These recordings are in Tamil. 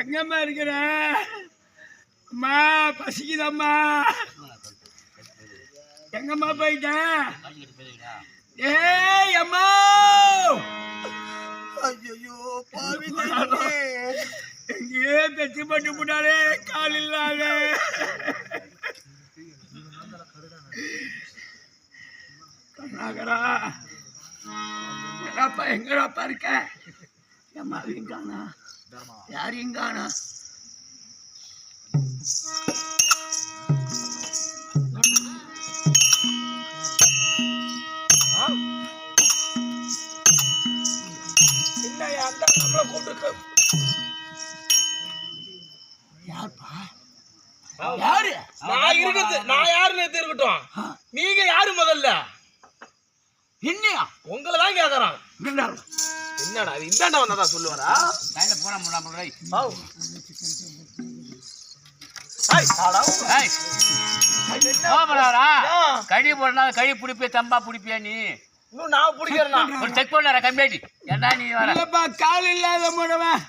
எங்கம்மா இருக்கிற? அம்மா பசிக்குதம்மா? எங்கம்மா போயிட்டேன் ஏய் அம்மா! ஐயோ பாவி தெய்வமே. எங்கேயே பெற்று பட்டு போட்டாலே கால் இல்லாத. கருணாகரா எங்கடாப்பா எங்கடாப்பா இருக்க? அம்மாவையும் காணா யாரையும் காணா யாரு? நான் இருக்கிறது நான் யாருன்னு இருக்கட்டும். நீங்க யாரு முதல்ல? என்னையா? உங்களை தான் கேக்குறான். என்னடா என்னடா இது? இந்தாண்டா வந்ததா சொல்லுவாரா? கையில் போட முடியாம ஆவ். ஐய், அடா. கோபடாரா ஆ, கழி போடனா கழி பிடிப்பிய தம்பா பிடிப்பியா நீ. இன்னும் நான் பிடிக்கிறேன்னா ஒரு செக் பண்ண கம்மியாடி ஏன்டா நீ வர? இல்லப்பா கால் இல்லாத முடவன்.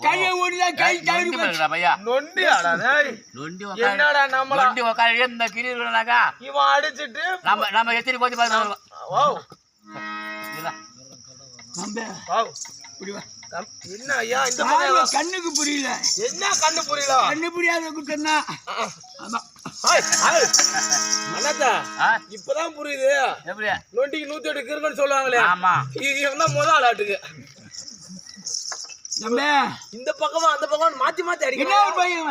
கையை ஓடிதா கை நொண்டி போச்சு. பையா. நொண்டி ஆடாதே நொண்டி என்னடா நம்மள? நொண்டி உக்கார. இந்த இவன் அடிச்சிட்டு நம்ம நம்ம எத்தனை கோத்தி பார்த்து வாவ் தம்பி, என்ன ஐயா இந்த கண்ணுக்கு புரியல. என்ன கண்ணு புரியல? கண்ணு புரியாத ஆ? இப்பதான் புரியுது. எப்படி? நொண்டிக்கு நூத்தி எட்டு கிருங்கன்னு சொல்லுவாங்களே. ஆமா. இது தான் முதல் ஆளாட்டுக்கு தம்பி இந்த பக்கமா அந்த பக்கம் மாத்தி மாத்தி என்ன அடிக்கணும் ஒரு பையன்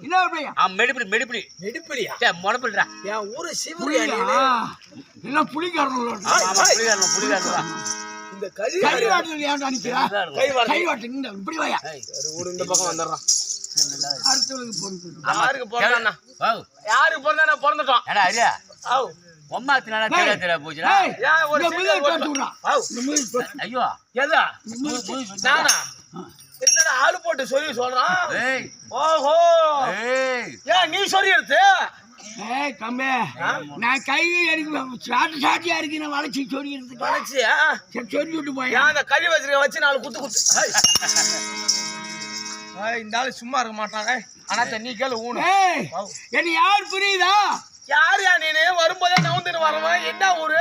என்ன ஒரு பையன். ஆ மெடிப்பிடி மெடிப்பிடி. நெடுப்படியா சே முடப்பிடுறா என் ஊரு சிவரியா புரியல எல்லாம் புலிக்காரங்களோட ஆய், இந்த கை வாட்டில் ஏன்டா நிக்கிறா? கை கை இந்த இப்படி வாயா. சரி, இந்த பக்கம் அடுத்தவளுக்கு யாருக்கு யாருக்கு பிறந்துட்டோம்? ஏடா ஆவ். தெரியா தெரியா போச்சுடா. ஏன் ஒரு. ஆவ். ஐயோ. நானா? என்னடா ஆளு போட்டு சொல்லி சொல்றான்? ஏய். ஓஹோ. ஏய். ஏன் நீ சொல்லி எடுத்து ஏய் தம்பி நான் கை அடிக்க சாட்டு சாட்டியா இருக்கு நான் வளைச்சி சொடிக்கிறதுக்கு வளைச்சு ஆ? சரி சொல்லி விட்டு போய் அந்த கறி வச்சிருக்க வச்சு நாலு குத்து குத்து. இந்த ஆளு சும்மா இருக்க மாட்டாங்க ஆனா நீ கேளு ஊனு. ஏய் என்ன யார் புரியுதா? யார் யா நீனு? வரும்போதே நவுந்துன்னு வரவன் என்ன ஊரு?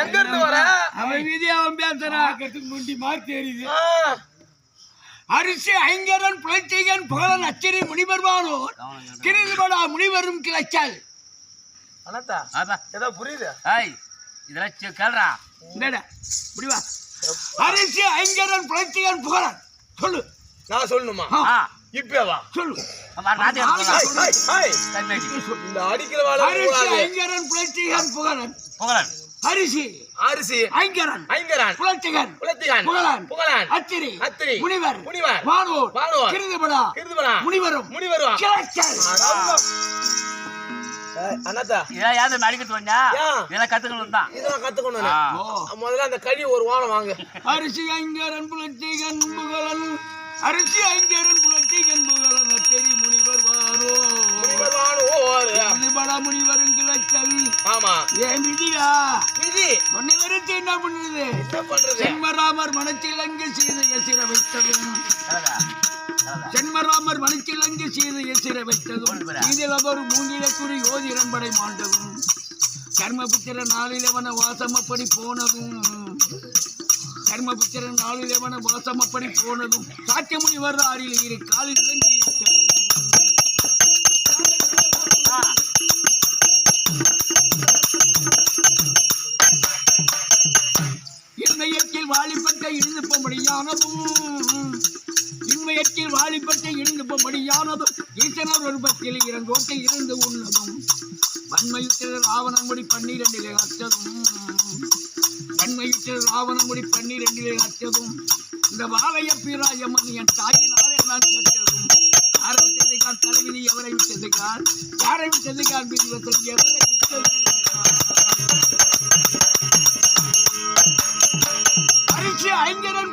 எங்க இருந்து வர? அவன் விதி அவன் பேசுறான். முண்டி மாதிரி தெரியுது. அரிசி ஐங்கரன் புலச்செய்கன் புகழன் அச்சரி முனிவர்வானோர் கிரிதுபடா முனிவரும் கிளச்சல். அண்ணாத்தா ஏதோ புரியுது? ஏய் இதெல்லாம் என்னடா முடிவா அரிசி ஐங்கரன் புலச்செய்கன் புகழன். சொல்லு. நான் சொல்லணுமா? ஆ, ஆ இப்பே வா சொல்லு ஐய், ஐய், ஐய். இந்த அடிக்கிற புகழன். புகழன். அரிசி அரிசி ஐங்கரன் ஐங்கரான் புலச்செய்கன் குலத்திகான் புகழன் புகழான் அத்திரி அத்திரி முனிவர் முனிவர் வானோர் வானோர் கிருதுபடா கிருதுபடா முனிவரும் முனிவரும். கிளச்சல். அண்ணாத்தா. யாரும் வந்தா ஏன்? இதெல்லாம் கத்துக்கணும் தான். இதெல்லாம் கத்துக்கணும் முதல்ல அந்த கறி ஒரு வாரம் வாங்க. அரிசி ஐங்கரன் புலச்செய்கன் புகழன் அரிசி ஐங்கரன் புலச்செய்கன் புகழன் அச்சரி முனிவர் வாரோ பல முனிவரும் கிளச்சல். ஆமா. என்ன பண்ணுது? சென்மராமர் மனச்சிலங்கு சீதைய சிற வைத்ததும் சென்மராமர் மனச்சிலங்கு சீதைய சிற வைத்ததும் இதில் அவர் மூங்கில குறி ஓதிரம்படை மாண்டதும். கர்மபுத்திர நாளிலவன வாசம் அப்படி போனதும். கர்மபுத்திர நாளிலவன வாசம் அப்படி போனதும் சாத்தியமுனி வர்ற ஆறில் இரு காலில் இறங்கி விட்டதும். இன்மையத்தில் வாலிபத்தை இழுந்து போம்படியானதும் இன்மையத்தில் வாலிபத்தை இழுந்து போம்படியானதும் ஈசனர் ரூபத்தில் இரண்டோட்டை இருந்து உண்ணதும். வன்மையுற்ற ராவணமுடி பன்னிரண்டிலே அற்றதும். வன்மையுற்ற ராவணமுடி பன்னிரண்டிலே அற்றதும் இந்த வாழைய பிராயமன் என் தாயினால் எல்லாம் கேட்டதும். யாரை விட்டதுக்கான் தலைவிதி எவரை விட்டதுக்கான் யாரை விட்டதுக்கான் விதிவசம் எவரை விட்டது ஐங்கரன்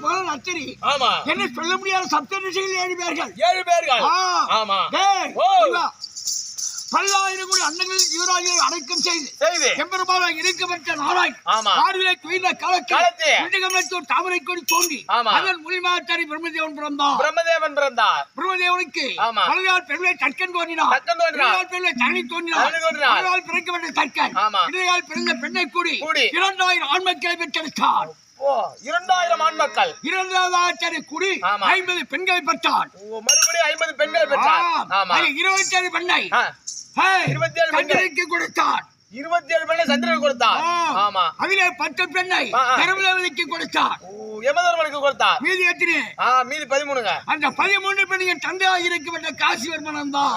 புகழன் அச்சரி ஆமா. என்ன சொல்ல முடியாத சப்த ரிஷிகள் ஏழு பேர்கள் ஏழு பேர்கள். ஆமா. பல்லாயிரம் கோடி அண்டங்களில் யுவராஜியை அடக்கம் செய்து எம்பெருமானாய் இருக்கப்பட்ட நாளாய் துயின்ற காலத்தில் காலத்தில். விண்ணுகமலத்தோர் தாமரை கொடி தோன்றி. அதன் மூலியமாச்சாரி பிரம்மதேவன் பிறந்தார் பிரம்மதேவன் பிறந்தார் பிரம்மதேவனுக்கு ஆமா. மலையாள் பெருமை தற்கன் தோன்றினார். இடையாள் பெருமை தனி தோன்றினார் தனி தோன்றினார். மலையாள் பிறக்கப்பட்ட தற்கன் ஆமா. இடையாள் பிறந்த பெண்ணை கூடி. இரண்டாயிரம் ஆண்மக்களை பெற்றெடுத்தார் இரண்டாயிரம் ஆண் மக்கள் இரண்டாவது கூடி. ஐம்பது பெண்களை பெற்றார் ஓ, மறுபடியும் ஐம்பது பெண்கள் அதில் இருபத்தி ஏழு பெண்ணை இருபத்தி ஏழு. சந்திரனுக்கு கொடுத்தார் இருபத்தி ஏழு பெண்ணை சந்திரன் கொடுத்தார் ஆம். அதிலே பத்து பெண்ணை. கருவிலவதிக்கு கொடுத்தார் யமதர்மனுக்கு கொடுத்தார் மீதி எத்தனை? ஆ மீதி பதிமூணுங்க. அந்த பதிமூன்று பெண்ணின் தந்தையாக இருக்கப்பட்ட காசிவர்மன் தான்.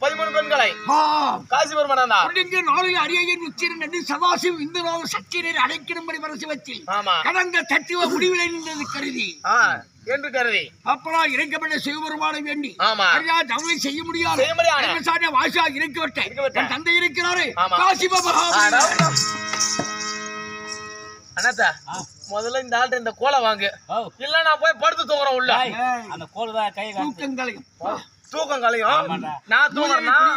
பதிமூணு பெண்களை. ஆம். காசிபெருமன் தான். கொண்டிங்கு நாளில் அரியையின் உச்சிரன் என்று இந்துராவ சக்தியரை அடைக்கணும்படி வரசுவத்தில் ஆமா. கடந்த தத்துவ முடிவிலை நின்றது கருதி. என்று கருதி. அப்பறா இறைக்கப்பட்ட சிவபெருமானை வேண்டி ஆமா. அறியா தமிழை செய்ய முடியாது. வாசா. என் தந்தை இருக்கிறாரே. அண்ணாத்தா முதல்ல இந்த ஆள்கிட்ட இந்த கோலை வாங்கு. இல்ல நான் போய் படுத்து தூங்குறேன் உள்ள. அந்த கோல் தான் கை தூக்கங்களையும். தூக்கம் கலையும். நான் தூங்குறேன்னா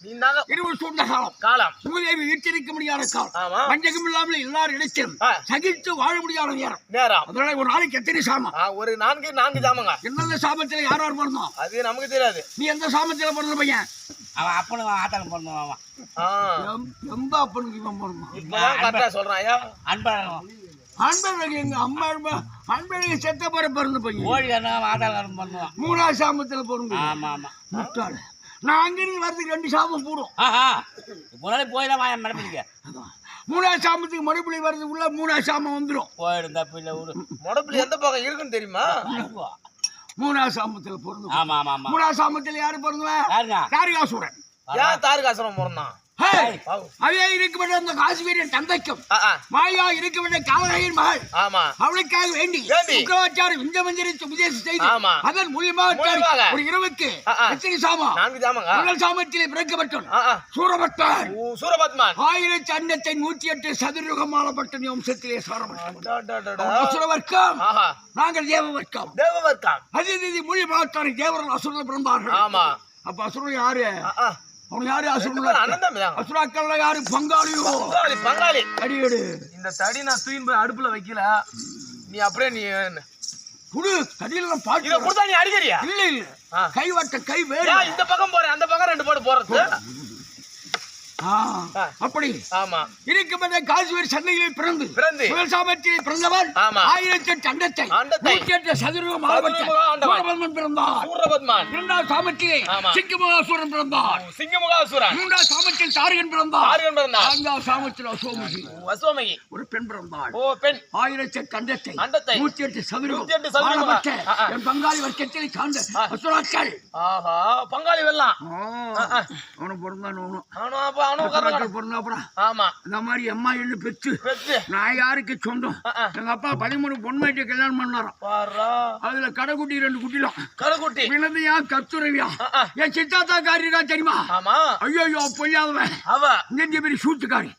நீ தாங்க இருவர் சூழ்ந்த காலம். காலம். பூதேவி ஈட்டிருக்க முடியாத காலம். ஆமா. பஞ்சகம் இல்லாமல் எல்லாரும் ஆ. சகித்து வாழ முடியாத நேரம். நேரம். அதனால ஒரு நாளைக்கு எத்தனை சாமம்? ஒரு நான்கு நான்கு ஜாமங்க எந்தெந்த சாமத்துல யார் யார் பிறந்தோம்? அது நமக்கு தெரியாது. நீ எந்த சாமத்துல பிறந்த பையன்? அவன் அப்பனும் ஆத்தாலும் எம்- எந்த அப்பனுக்கு இவன் பிறந்தான்? சொல்றான் ஐயா. அன்பழகன் அன்பழகு எங்க அம்மா அன்ப- அன்பழகு செத்த பிற பிறந்த பையன். ஓடிக்காரன் அவன் ஆத்தாலும் பண்ணுவான். மூணாவது சாமத்துல பிறந்து ஆமா ஆமா. முட்டாள். நான் அங்கிருந்து வரதுக்கு ரெண்டு சாமம் போடும். ஆஹா. முன்னாடி போயிடலாம் வாங்க மரப்பிடிக்க மூணாவது சாமத்துக்கு மறுபடி வர்றதுக்குள்ள மூணாவது சாமம் வந்துடும் போயிடும் தப்பு இல்லை முடப்புல எந்த பக்கம் இருக்குன்னு தெரியுமா? மூணாவது சாமத்துல பிறந்து ஆமா ஆமா மூணாவது சாமத்துல யாரு பிறந்தவன் யாருங்க? காரிகாசுரன் ஏன் தாருகாசுரம் பிறந்தான்? அதே இருக்கப்பட்ட அந்த காசுவீரன் தந்தைக்கும். மாயா இருக்கப்பட்ட காவலையின் மகள். ஆமா. அவளுக்காக வேண்டி வேண்டி. சுக்கராச்சாரி இந்த மந்திரத்தை உபதேசம் செய்து. அதன் மூலியமாக. ஒரு இரவுக்கு. எத்தனை சாமா முதல் சாமத்திலே பிறக்கப்பட்டோம். சூரபத்மன். சூரபத்மன். ஆயிரத்தி அன்னத்தை நூற்றி எட்டு சதுரயுகம் ஆளப்பட்ட வம்சத்திலே ஆஹா. நாங்கள் தேவவர்க்கம். தேவவர்க்கம். அதிதி மூலியமாக தேவர்கள் அசுரர்கள் பிறந்தார்கள். ஆமா. அப்ப அசுரன் யாரு. அவன் யாரு அசுரன் தாங்க. அசுராக்கள்ல யாரு? பங்காளியோ பங்காளி பங்காளி. அடியடு இந்த தடி நான் தூயின் போய் அடுப்புல வைக்கல. நீ அப்படியே நீ குடு. தடியில நான் இத பாட்டு கொடுத்தா நீ அடிக்கிறியா? இல்ல இல்ல. கை வட்ட கை வேறு. இந்த பக்கம் போறேன்? அந்த பக்கம் ரெண்டு போட்டு போறது. அப்படி. ஆமா. இருக்கப்பட்ட காசுவீர் சந்தையிலே பிறந்து பிறந்து. முதல் சாமத்திலே பிறந்தவன் ஆமா. ஆயிரத்தி எட்டு அண்டத்தை. நூற்றி ஆண்டவன். சூரபத்மன் பிறந்தார். சூரபத்மன். இரண்டாவது சாமத்திலே ஆமா. சிங்கமகாசுரன் பிறந்தார். சிங்கமுகாசுரன். மூன்றாவது சாமத்தில் தாரகன் பிறந்தார். ஆரியன் பிறந்தார். நான்காவது சாமத்தில் அசோமுகி. அசோமகி. ஒரு பெண் பிறந்தாள். ஓ பெண். ஆயிரத்தி எட்டு அண்டத்தை அண்டத்தை. நூற்றி எட்டு நூற்றி ஆ. என் பங்காளி வர்க்கத்தில் சார்ந்த அசுராக்கள். ஆஹா பங்காளி வெல்லாம் அவனுக்கு பிறந்தான் அவனும். அவனும் அப்ப. அவனும் ஆமா. இந்த மாதிரி எம்மா எண்ணு பெற்று. நான் யாருக்கு சொந்தம். எங்க அப்பா பதிமூணு பொன்மைட்டு கல்யாணம் பண்ணாராம். அதுல கடைக்குட்டி ரெண்டு குட்டிலாம். கருக்குட்டி வினதியா ஆ. என் சித்தாத்தா காரியா தெரியுமா? ஆமா. ஐயோ பொய்யாதவன். அவ. இங்க பெரிய சூத்துக்காரி?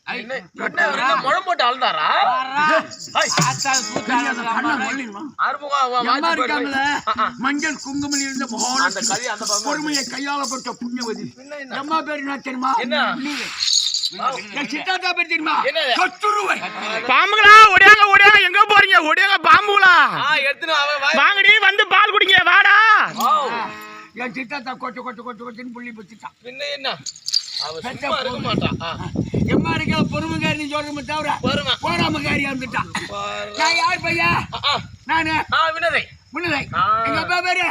முழம் போட்டு அழுதாரா. மஞ்சள் குங்குமம் இருந்த பொறுமையை கையாளப்பட்ட புண்ணியவதி? எம்மா பேர் என்ன தெரியுமா? பாம்புகளா? ஒடியாங்க ஒடியாங்க எங்க போறீங்க? ஒடியாங்க பாம்புகளா? வாங்கடி வந்து பால் குடிங்க வாடா. என் சித்தாத்தா கொட்டு கொட்டு கொட்டு கொட்டுன்னு புள்ளி பச்சுட்டான் பின்ன என்ன? அவ சும்மா இருக்க மாட்டான் ஆ, எம்மா இருக்க? பொறுமைக்காரி சொல்றமே தவிர வருமா போராமக்காரியா இருந்துட்டான். நான் யார் ஆ. நானு. ஆ வினதை. ஆ. எங்க அப்பா பேரு?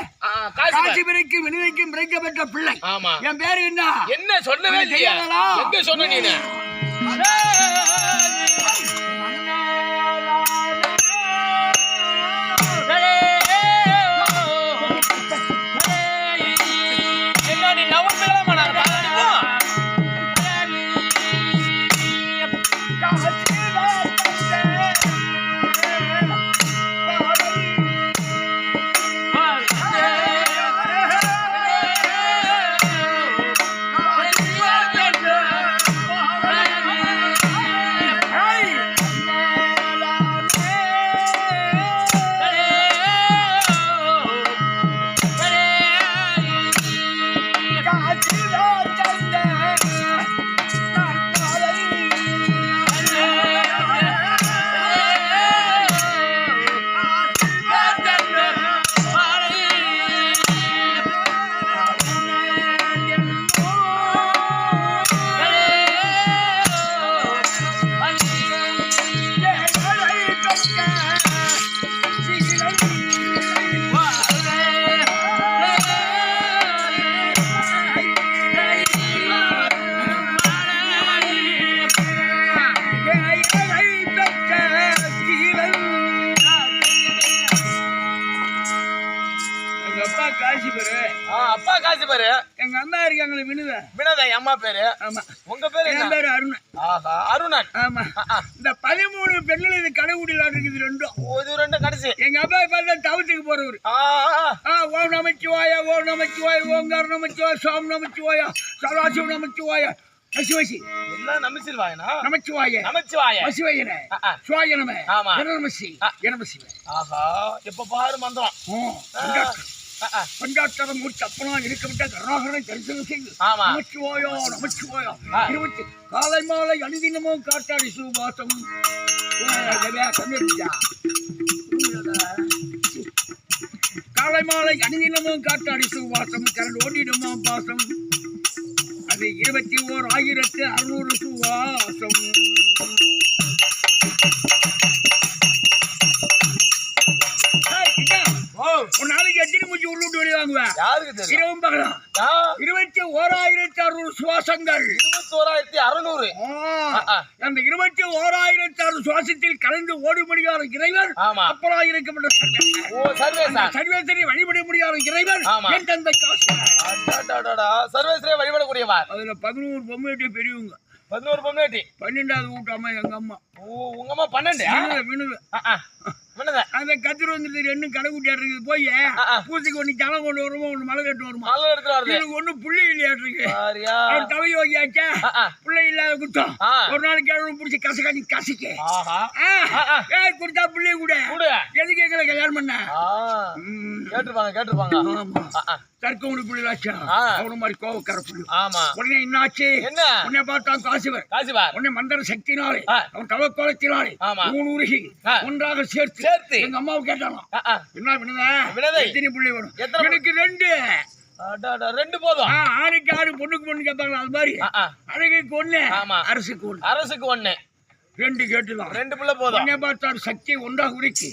காசு பிரிக்கும் வினதைக்கும் பிரிக்கப்பட்ட பிள்ளை. ஆமா. என் பேரு என்ன? என்ன இல்லையா. தெரியாதா? எங்க சொன்ன நீனு? எங்க அம்மா இருக்காங்களே வினுத வினோதா என் அம்மா பேரு? ஆமா. உங்க பேரு என் என்ன பேரு அருண் ஆஹா அருணன். ஆமா. இந்த பதிமூணு பெண்கள் இது கடைகுடியில் இருக்குது ரெண்டும். ஓ, இது ரெண்டும் கடைசி. எங்க அப்பா பார்த்தா தவத்துக்கு போறவர். ஆ, ஆ, ஆ. ஆ ஓம் நமச்சிவாய ஓம் நமச்சிவாய ஓங்கார நமச்சிவாய சாம் நமச்சிவாய சதாசிவ நமச்சிவாய. வசி எல்லாம் நம்பிச்சிருவாங்கண்ணா நமச்சிவாய. நமச்சிவாய. வசிவயன ஆ, ஆ. சுவாய நம. ஆமா. எனமசி ஆ. எனமசி ஆஹா எப்ப பாரு மந்திரம். பஞ்சாட்சரம் மூச்சு அப்பனா இருக்க விட்ட கருணாகரனை தரிசனம் செய்து. நமச்சிவாயா நமச்சிவாயா. இருபத்தி காலை மாலை அனுதினமும் காட்டாடி சுபாசம் காலை மாலை அனுதினமும் காட்டாடி சுவாசம் கரண்ட் ஓடிடுமா பாசம். அது இருபத்தி ஓர் ஆயிரத்து அறுநூறு சுவாசம் தெரியும்? இரவும் இருபத்தி ஓராயிரத்தி அறுநூறு சுவாசங்கள். இருபத்தோராயிரத்தி அறுநூறு. ஆ, ஆ, ஆ. அந்த இருபத்தி ஓராயிரத்தி அறுநூறு சுவாசத்தில் கலந்து ஓட முடியாத இறைவன் ஆமா. அப்புறம் இருக்கப்பட்ட சர்வேசன். ஓ சர்வேசா? சர்வேசனை வழிபட முடியாத இறைவன் ஆமா. என் தந்தை காசு. சர்வேஸ்வரே வழிபடக்கூடியவார்? அதுல பதினோரு பொம்மைட்டு பெரியவங்க. பதினோரு பொம்னாட்டி பன்னெண்டாவது வீட்டாம எங்க அம்மா. ஓ உங்க அம்மா பன்னெண்டு? வினுத? அந்த கத்திரி வந்துட்டு ரெண்டும் கடை குட்டியாட்டு இருக்குது போய். பூசிக்கு ஒண்ணு ஜலம் கொண்டு வருமா ஒண்ணு மலை கட்டு வருமா? எனக்கு ஒண்ணு புள்ளி இல்லையாட்டு அவன் தவை யோகியாச்சா. பிள்ளை இல்லாத குத்தம். ஒரு நாளைக்கு கிழமை பிடிச்சி கசிக்க. ஆ, ஆ, ஆ. ஏய் கொடுத்தா பிள்ளைய கூட. எதுக்கு எங்களை கல்யாணம் பண்ண? கேட்டிருப்பாங்க கேட்டிருப்பாங்க. தர்க்கமுடி பிள்ளைலாச்சா. அவன மாதிரி கோவக்கார பிள்ளை ஆமா. உடனே என்னாச்சு? என்ன? உன்னை பார்த்தான் காசிவர். காசிபார் உன்னை மந்திர சக்தினாலே. அவன் தவக்கோலத்தினாலே. ஆமா. மூணு உருகி. ஒன்றாக சேர்த்து. சேர்த்து. எங்க அம்மாவை ஆ. என்ன வினதை. எத்தனை பிள்ளை எத்தனை எனக்கு ரெண்டு. ரெண்டு போதும். ஆணுக்கு ஆறு பொண்ணுக்கு பொண்ணு கேட்பாங்களா அது மாதிரி. அழகுக்கு ஒண்ணு. அரசுக்கு ஒண்ணு அரசுக்கு ஒண்ணு. ரெண்டு கேட்டுதான். ரெண்டு பிள்ளை போதும். பார்த்தார் சக்தி ஒன்றாக உரிக்கு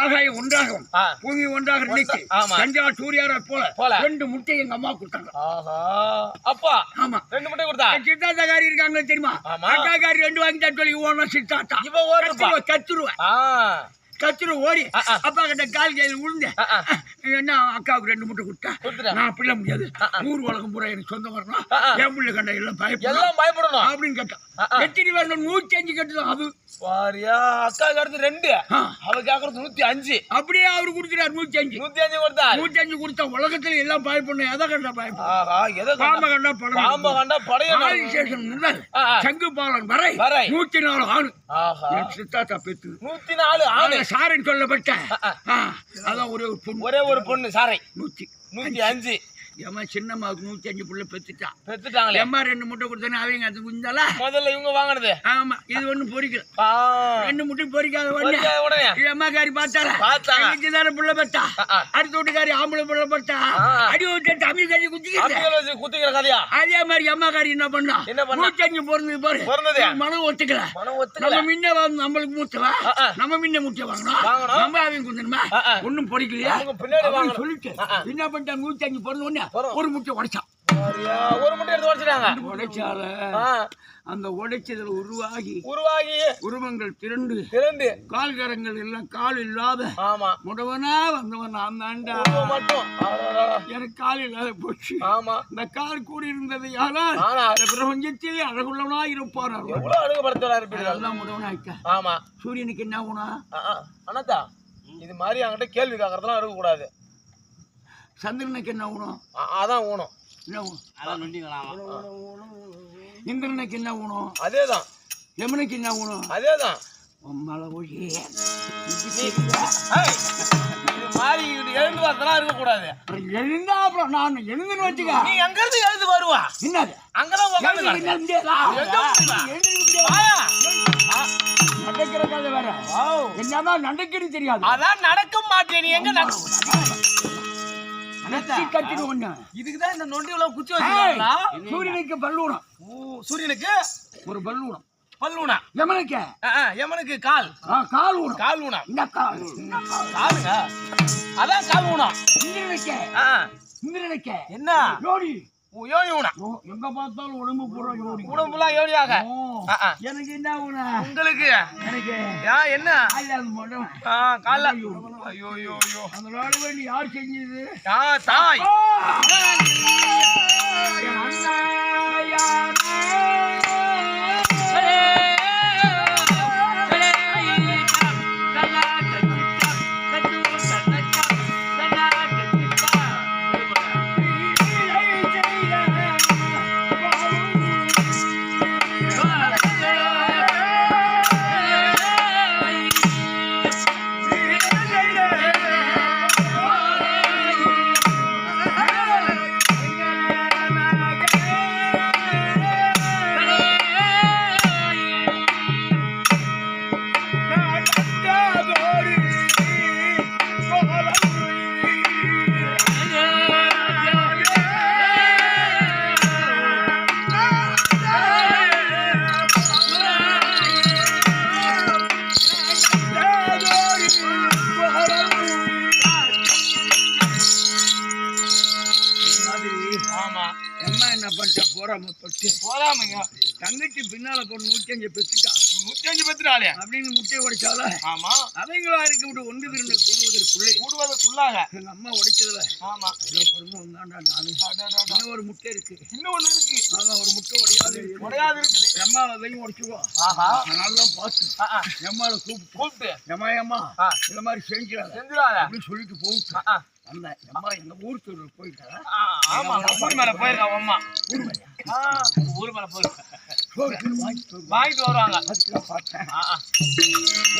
ஆகாயம் ஒன்றாகும். பூமி ஒன்றாக நினைக்கு. சந்திரா சூரியாரா போல போல. ரெண்டு முட்டை எங்க அம்மா கொடுத்தாங்க. ஆஹா. அப்பா ஆமா. ரெண்டு முட்டை கொடுத்தா? என் சித்தாத்தாக்காரி இருக்காங்க தெரியுமா. அக்காக்காரி ரெண்டு வாங்கி சொல்லி ஓனா சித்தாத்தா? இவ ஓடுப்பா கத்துருவ கத்துருவேன் கத்துரு ஓடி. அப்பா கிட்ட கால் கையில் ஆ. என்ன அக்காவுக்கு ரெண்டு முட்டை கொடுத்தா. நான் அப்படிலாம் முடியாது. ஊர் உலகம் பூரா எனக்கு சொந்தம் வரணும். என் பிள்ளை கண்ட எல்லாம் பயப்படும் எல்லாம் பயப்படணும் அப்படின்னு கேட்டான். எத்தனை வேணும் நூத்தி அஞ்சு கட்டுதான் அது பாரியா அக்காவுக்கு அடுத்து ரெண்டு. அவ கேக்குறது நூத்தி அஞ்சு அப்படியே அவரு கொடுக்குறாரு நூத்தி அஞ்சு நூத்தி அஞ்சு கொடுத்தார் நூத்தி அஞ்சு கொடுத்தா உலகத்துல எல்லாம் பயப்படணும் எதை கண்டா பயப்படும் பாம்பை கண்டா கண்டா பாம்ப படம் கண்டா படையணும் ஆதிசேஷன் முதல். சங்கு பாலன் வரை. நூத்தி நாலு ஆணு என் சித்தாத்தா பெத்து நூத்தி நாலு ஆணு. சாரன் சொல்லப்பட்ட. அதான் ஒரே ஒரு பொண்ணு. ஒரே ஒரு பொண்ணு சாரை. நூத்தி நூத்தி அஞ்சு. ஏமா சின்னம்மாவுக்கு நூத்தி அஞ்சு புள்ள பெத்துட்டா பெத்துட்டாங்களே எம்மா ரெண்டு முட்டை கொடுத்தானே அவங்க அது குஞ்சால முதல்ல இவங்க வாங்கினது ஆமா இது ஒண்ணு பொறிக்கல. ரெண்டு முட்டை பொறிக்காத உடனே இது அம்மாக்காரி பார்த்தால பார்த்தாங்க. தானே புள்ள ஆ. அடுத்த வீட்டுக்காரி ஆம்பளை புள்ள ஆ. அடி விட்டு தமிழ் கறி குத்திக்கிட்டு வச்சு குத்திக்கிற கதையா அதே மாதிரி அம்மாக்காரி என்ன பண்ணா என்ன பண்ணா? நூத்தி அஞ்சு பிறந்தது பாரு பிறந்தது. மனம் ஒத்துக்கல மனம் நம்ம ஒத்துக்கல முன்ன வந்து நம்மளுக்கு மூத்தவா. நம்ம முன்ன முட்டை வாங்கணும். நம்ம அவங்க குந்தணுமா. ஒண்ணும் பொறிக்கலையா பின்னாடி. சொல்லிட்டு. என்ன பண்ணிட்டாங்க நூத்தி அஞ்சு பிறந்த பிறந்த- ஒரு முட்டை உடைச்சான். ஒரு முட்டை எடுத்து உடச்சிட்டாங்க. உடைச்சால ஆ. அந்த உடைச்சதுல உருவாகி உருவாகி. உருவங்கள் திரண்டு திரண்டு. கால்கரங்கள் எல்லாம் கால் இல்லாத ஆமா. முடவனா வந்தவன் நான் தாண்டா மட்டும். எனக்கு கால் இல்லாத போச்சு. ஆமா. இந்த கால் கூடி இருந்தது இந்த பிரபஞ்சத்தில் அழகுள்ளவனா இருப்பார் அதெல்லாம் முடவனாய்க்கா ஆமா. சூரியனுக்கு என்ன ஆ. அண்ணாத்தா இது மாதிரி அவங்ககிட்ட கேள்வி கேட்கறதெல்லாம் இருக்கக்கூடாது. சந்திரனுக்கு என்ன ஆ, அதான் ஊனம். என்ன நொண்டிங்களாமா. இந்திரனுக்கு என்ன குணம் அதேதான். யமுனுக்கு என்ன குணம் அதேதான். மழை ஒழி ஏய், இது மாதிரி இது எழுந்து வரதெல்லாம் இருக்கக்கூடாது. எழுந்தா அப்புறம் நான் எழுந்துன்னு வச்சுக்க. நீ எங்க இருந்து எழுந்து வருவா? என்னது? அங்கதான் உட்காந்து முடியாதா? நடக்கிற கதை வேற. என்னதான் நடக்குன்னு தெரியாது. அதான் நடக்க மாட்டேன். நீ எங்க நட- நெத்தி கட்டிடு ஒண்ணு. இதுக்குதான் இந்த நொண்டி உள்ள குச்சி வச்சிருக்காங்களா? சூரியனுக்கு பல்லூனம் ஓ, சூரியனுக்கு? ஒரு பல்லூனம் பல்லூனா யமனுக்கு. எமனுக்கு கால். கால் ஊனம். கால் ஊனா இந்த கால். காலுங்க. அதான் கால் ஊனா இந்திரனுக்கு. இந்திரனுக்கு. என்ன? யோடி ஊனா எங்க பார்த்தாலும் உடம்பு பூரா யோடி உடம்பு ஃபுல்லா யோனியாக. எனக்கு என்ன உங்களுக்கு? எனக்கு. என்ன? காலைல ஐயோ. ஐயோ ஐயோ வேண்டி யார் செஞ்சது? தாய். பண்ணிட்டா போறாம தொட்டு போதாமைங்க தங்கச்சி பின்னால போன நூற்றஞ்சு பெத்துட்டா. நூத்தி அஞ்சு பத்துறாளே அப்படின்னு முட்டையை உடைச்சால ஆமா. அவங்களா இருக்க விட்டு ஒன்று விருந்து கூடுவதற்குள்ளே. கூடுவதற்குள்ளாக? எங்க அம்மா உடைச்சதுல. ஆமா. பொறுமை தாண்டா நானு. இன்னும் ஒரு முட்டை இருக்கு. இன்னும் ஒண்ணு இருக்கு. ஆமா ஒரு முட்டை உடையாது. உடையாது இருக்குது. அம்மா அதையும் உடைச்சுவா ஆஹா. அதனால தான் பார்த்து அம்மாவை கூப்பிட்டு. கூப்பிட்டு. ஏம்மா ஆ. இந்த மாதிரி செஞ்சிடாத. செஞ்சிடாத. அப்படின்னு சொல்லிட்டு போட்டு. அந்த அம்மா எங்க ஊர் தொழில் போயிட்டா? ஆ, ஆமா ஊர் மேல போயிருக்கா அம்மா. ஆ, ஊர் மேல போய் சோறு வாங்கிட்டு வருவா. வாங்கிட்டு வருவாங்க.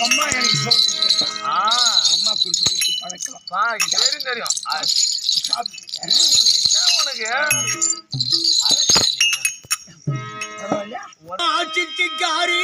அம்மா எனக்கு அம்மா கொடுத்து கொடுத்து பழக்கலாம் பா, தெரியும் தெரியும். என்ன உனக்கு? பரவாயில்லையா? ஆட்சிக்காரி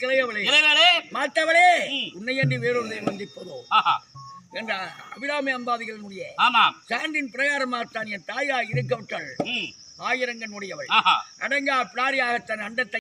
கிளையவளே மாத்தவளே ம். உன்னையன்றி வேறொரு தெய்வம் வந்திப்பதோ என்ற அபிராமி அம்பாதிகளுடைய ஆமாம். சான்றின் பிரகாரமாகத்தான் என் தாயா இருக்க விட்டாள். ம். ஆயிரங்கன் உடையவள். அடங்கா பிளாரியாக தன் அண்டத்தை